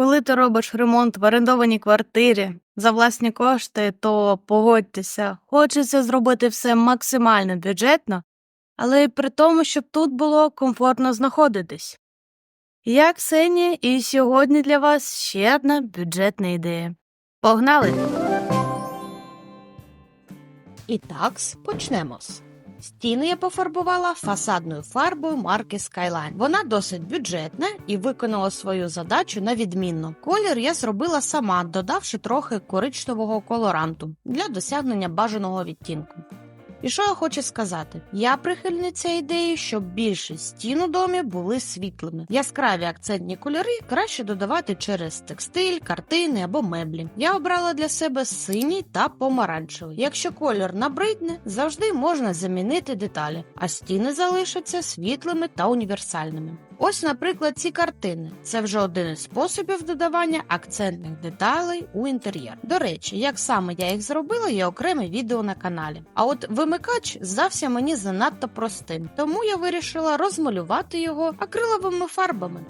Коли ти робиш ремонт в орендованій квартирі за власні кошти, то погодьтеся, хочеться зробити все максимально бюджетно, але й при тому, щоб тут було комфортно знаходитись. Я Ксенія, і сьогодні для вас ще одна бюджетна ідея. Погнали! І так, почнемо. Стіни я пофарбувала фасадною фарбою марки Skyline. Вона досить бюджетна і виконала свою задачу на відмінно. Колір я зробила сама, додавши трохи коричневого колоранту для досягнення бажаного відтінку. І що я хочу сказати? Я прихильниця ідеї, щоб більшість стін у домі були світлими. Яскраві акцентні кольори краще додавати через текстиль, картини або меблі. Я обрала для себе синій та помаранчевий. Якщо колір набридне, завжди можна замінити деталі, а стіни залишаться світлими та універсальними. Ось, наприклад, ці картини. Це вже один із способів додавання акцентних деталей у інтер'єр. До речі, як саме я їх зробила, є окреме відео на каналі. А от вимикач здався мені занадто простим, тому я вирішила розмалювати його акриловими фарбами.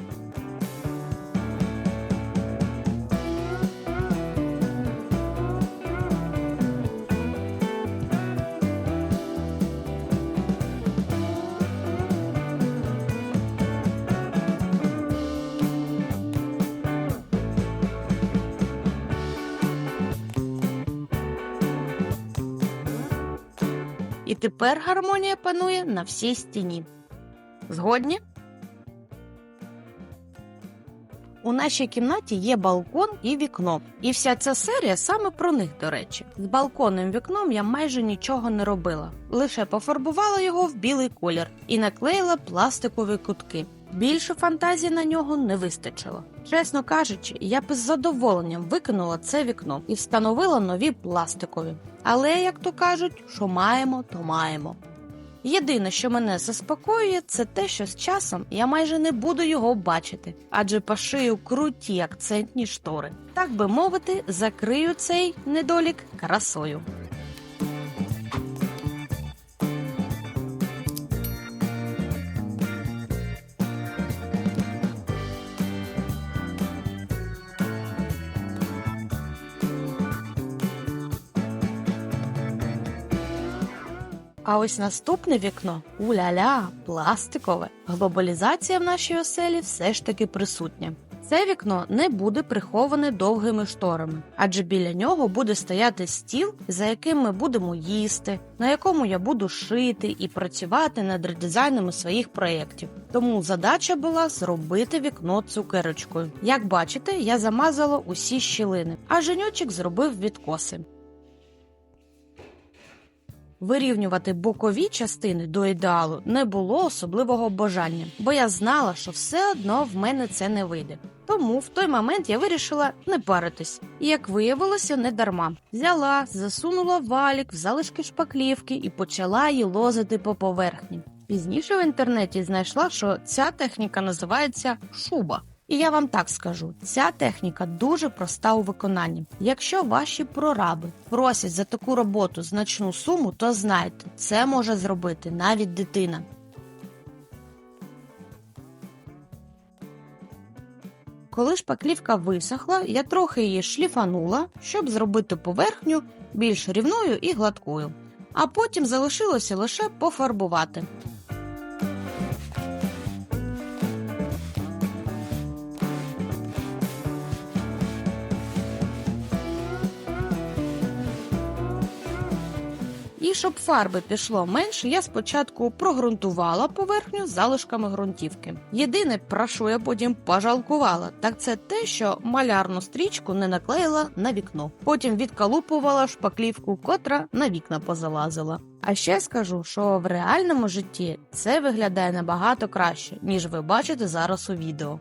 Тепер гармонія панує на всій стіні. Згодні? У нашій кімнаті є балкон і вікно, і вся ця серія саме про них, до речі. З балконним вікном я майже нічого не робила, лише пофарбувала його в білий колір і наклеїла пластикові кутки. Більше фантазії на нього не вистачило. Чесно кажучи, я б з задоволенням викинула це вікно і встановила нові пластикові. Але, як то кажуть, що маємо, то маємо. Єдине, що мене заспокоює, це те, що з часом я майже не буду його бачити, адже пошию круті акцентні штори. Так би мовити, закрию цей недолік красою. А ось наступне вікно уля-ля, пластикове. Глобалізація в нашій оселі все ж таки присутня. Це вікно не буде приховане довгими шторами, адже біля нього буде стояти стіл, за яким ми будемо їсти, на якому я буду шити і працювати над редизайнами своїх проєктів. Тому задача була зробити вікно цукерочкою. Як бачите, я замазала усі щілини, а женючик зробив відкоси. Вирівнювати бокові частини до ідеалу не було особливого бажання, бо я знала, що все одно в мене це не вийде. Тому в той момент я вирішила не паритись, і як виявилося, не дарма. Взяла, засунула валік в залишки шпаклівки і почала її лозити по поверхні. Пізніше в інтернеті знайшла, що ця техніка називається шуба. І я вам так скажу: ця техніка дуже проста у виконанні. Якщо ваші прораби просять за таку роботу значну суму, то знайте, це може зробити навіть дитина. Коли шпаклівка висохла, я трохи її шліфанула, щоб зробити поверхню більш рівною і гладкою. А потім залишилося лише пофарбувати. І щоб фарби пішло менше, я спочатку прогрунтувала поверхню залишками ґрунтівки. Єдине, про що я потім пожалкувала, так це те, що малярну стрічку не наклеїла на вікно. Потім відкалупувала шпаклівку, котра на вікна позалазила. А ще скажу, що в реальному житті це виглядає набагато краще, ніж ви бачите зараз у відео.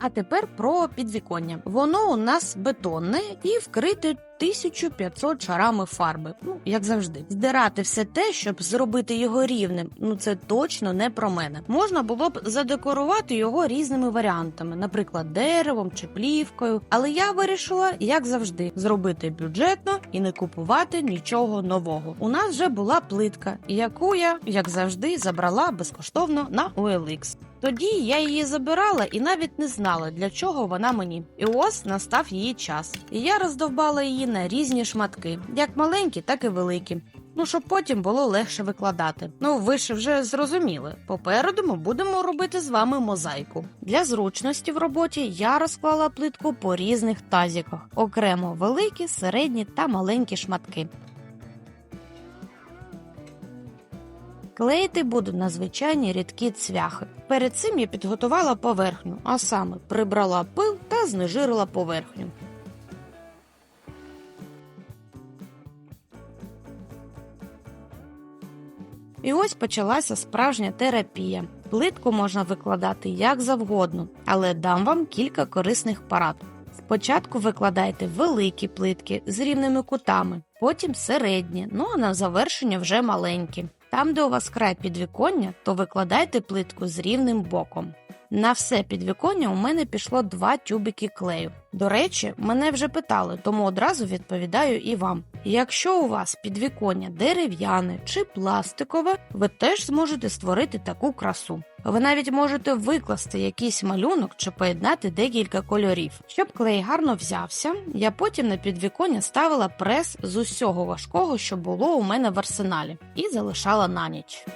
А тепер про підвіконня. Воно у нас бетонне і вкрите 1500 шарами фарби. Ну, як завжди, здирати все те, щоб зробити його рівним. Ну це точно не про мене. Можна було б задекорувати його різними варіантами, наприклад, деревом чи плівкою. Але я вирішила, як завжди, зробити бюджетно і не купувати нічого нового. У нас вже була плитка, яку я, як завжди, забрала безкоштовно на OLX. Тоді я її забирала і навіть не знала, для чого вона мені. І ось настав її час. І я роздовбала її на різні шматки, як маленькі, так і великі. Ну, щоб потім було легше викладати. Ну, ви ж вже зрозуміли. Попереду ми будемо робити з вами мозаїку. Для зручності в роботі я розклала плитку по різних тазіках, окремо великі, середні та маленькі шматки. Клеїти буду на звичайні рідкі цвяхи. Перед цим я підготувала поверхню, а саме прибрала пил та знежирила поверхню. І ось почалася справжня терапія. Плитку можна викладати як завгодно, але дам вам кілька корисних порад. Спочатку викладайте великі плитки з рівними кутами, потім середні, ну а на завершення вже маленькі. Там, де у вас край підвіконня, то викладайте плитку з рівним боком. На все підвіконня у мене пішло два тюбики клею. До речі, мене вже питали, тому одразу відповідаю і вам. Якщо у вас підвіконня дерев'яне чи пластикове, ви теж зможете створити таку красу. Ви навіть можете викласти якийсь малюнок чи поєднати декілька кольорів. Щоб клей гарно взявся, я потім на підвіконня ставила прес з усього важкого, що було у мене в арсеналі, і залишала на ніч.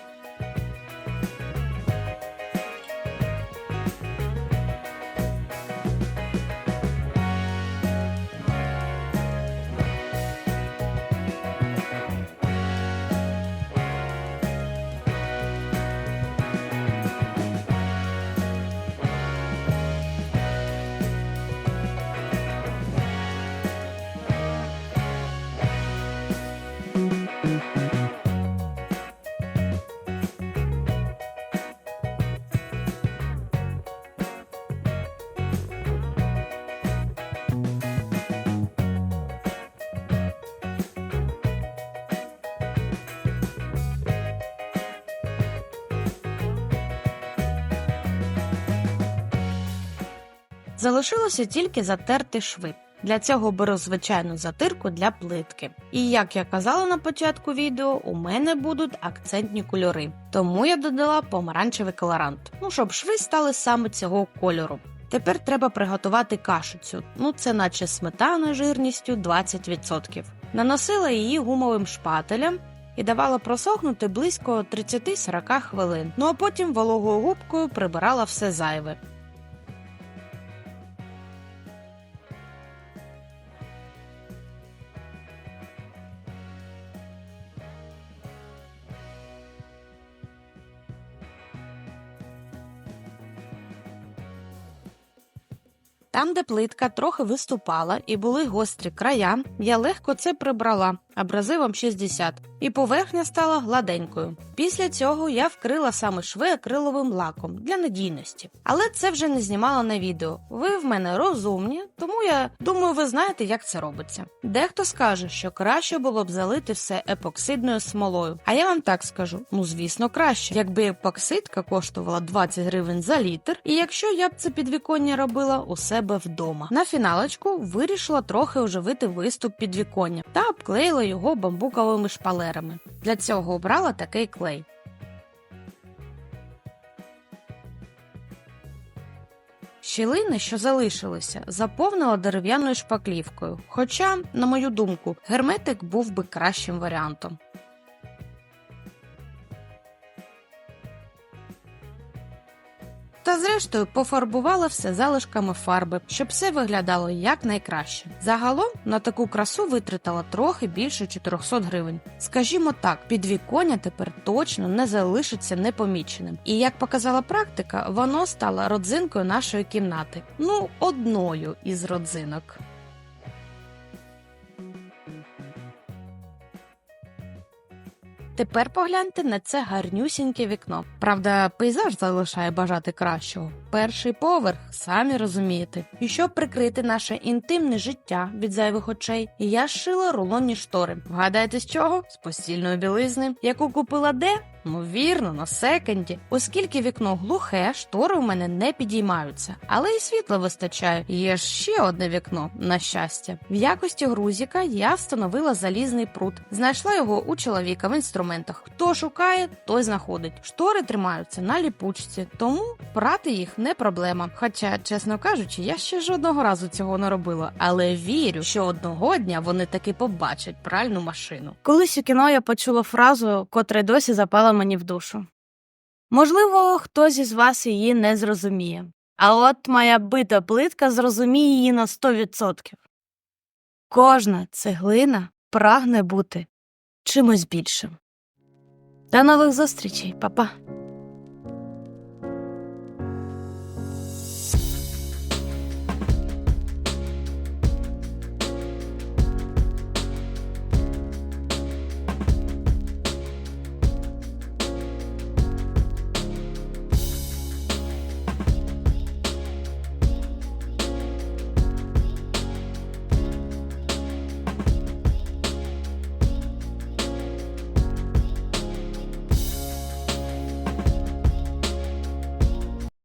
Залишилося тільки затерти шви. Для цього беру звичайну затирку для плитки. І як я казала на початку відео, у мене будуть акцентні кольори. Тому я додала помаранчевий колорант, ну щоб шви стали саме цього кольору. Тепер треба приготувати кашицю. Ну це наче сметана жирністю 20%. Наносила її гумовим шпателем і давала просохнути близько 30-40 хвилин. Ну а потім вологою губкою прибирала все зайве. Там, де плитка трохи виступала і були гострі края, я легко це прибрала абразивом 60, і поверхня стала гладенькою. Після цього я вкрила саме шви акриловим лаком для надійності. Але це вже не знімала на відео. Ви в мене розумні, тому я думаю, ви знаєте, як це робиться. Дехто скаже, що краще було б залити все епоксидною смолою. А я вам так скажу: ну звісно, краще, якби епоксидка коштувала 20 гривень за літр, і якщо я б це підвіконня робила у себе вдома. На фіналочку вирішила трохи оживити виступ підвіконня та обклеїла його бамбуковими шпалерами. Для цього обрала такий клей. Щілини, що залишилися, заповнила дерев'яною шпаклівкою. Хоча, на мою думку, герметик був би кращим варіантом. Та зрештою пофарбувала все залишками фарби, щоб все виглядало якнайкраще. Загалом на таку красу витратила трохи більше 400 гривень. Скажімо так, підвіконня тепер точно не залишиться непоміченим. І як показала практика, воно стало родзинкою нашої кімнати. Ну, одною із родзинок. Тепер погляньте на це гарнюсіньке вікно. Правда, пейзаж залишає бажати кращого. Перший поверх, самі розумієте. І щоб прикрити наше інтимне життя від зайвих очей, я шила рулонні штори. Вгадайте з чого? З постільної білизни, яку купила де? Ну, вірно, на секонді. Оскільки вікно глухе, штори у мене не підіймаються, але і світла вистачає. Є ж ще одне вікно, на щастя. В якості грузіка я встановила залізний прут. Знайшла його у чоловіка в інструментах. Хто шукає, той знаходить. Штори тримаються на ліпучці, тому прати їх не проблема. Хоча, чесно кажучи, я ще жодного разу цього не робила, але вірю, що одного дня вони таки побачать пральну машину. Колись у кіно я почула фразу, котра досі запала мені в душу. Можливо, хтось із вас її не зрозуміє, а от моя бита плитка зрозуміє її на 100%. Кожна цеглина прагне бути чимось більшим. До нових зустрічей, па-па!